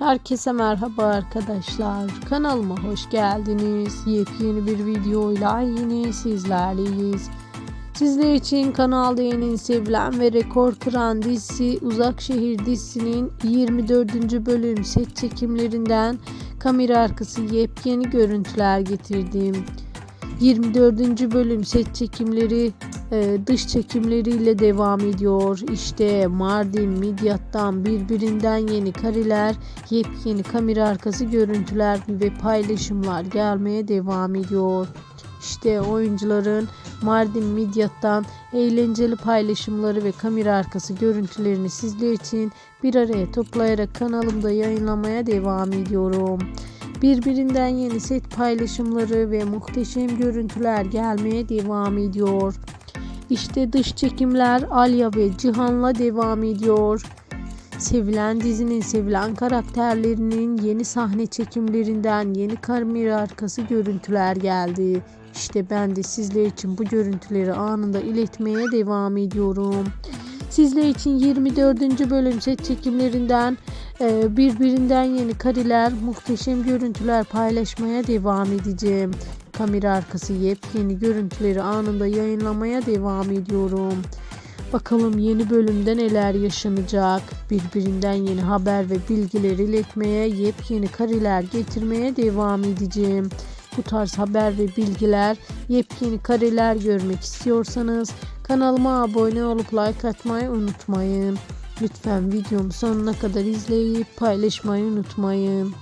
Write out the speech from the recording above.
Herkese merhaba arkadaşlar. Kanalıma hoş geldiniz. Yepyeni bir videoyla yine sizlerleyiz. Sizler için Kanal D'nin sevilen ve rekor kıran dizisi Uzak Şehir dizisinin 24. bölüm set çekimlerinden kamera arkası yepyeni görüntüler getirdim. 24. bölüm set çekimleri e, dış çekimleriyle devam ediyor. İşte Mardin, Midyat'tan birbirinden yeni kareler, yepyeni kamera arkası görüntüler ve paylaşımlar gelmeye devam ediyor. İşte oyuncuların Mardin Midyat'tan eğlenceli paylaşımları ve kamera arkası görüntülerini sizler için bir araya toplayarak kanalımda yayınlamaya devam ediyorum. Birbirinden yeni set paylaşımları ve muhteşem görüntüler gelmeye devam ediyor. İşte dış çekimler Alya ve Cihan'la devam ediyor. Sevilen dizinin sevilen karakterlerinin yeni sahne çekimlerinden yeni kamera arkası görüntüler geldi. İşte ben de sizler için bu görüntüleri anında iletmeye devam ediyorum. Sizler için 24. bölüm set çekimlerinden birbirinden yeni kareler, muhteşem görüntüler paylaşmaya devam edeceğim. Kamera arkası yepyeni görüntüleri anında yayınlamaya devam ediyorum. Bakalım yeni bölümde neler yaşanacak. Birbirinden yeni haber ve bilgiler iletmeye, yepyeni kareler getirmeye devam edeceğim. Bu tarz haber ve bilgiler, yepyeni kareler görmek istiyorsanız kanalıma abone olup like atmayı unutmayın. Lütfen videomu sonuna kadar izleyip paylaşmayı unutmayın.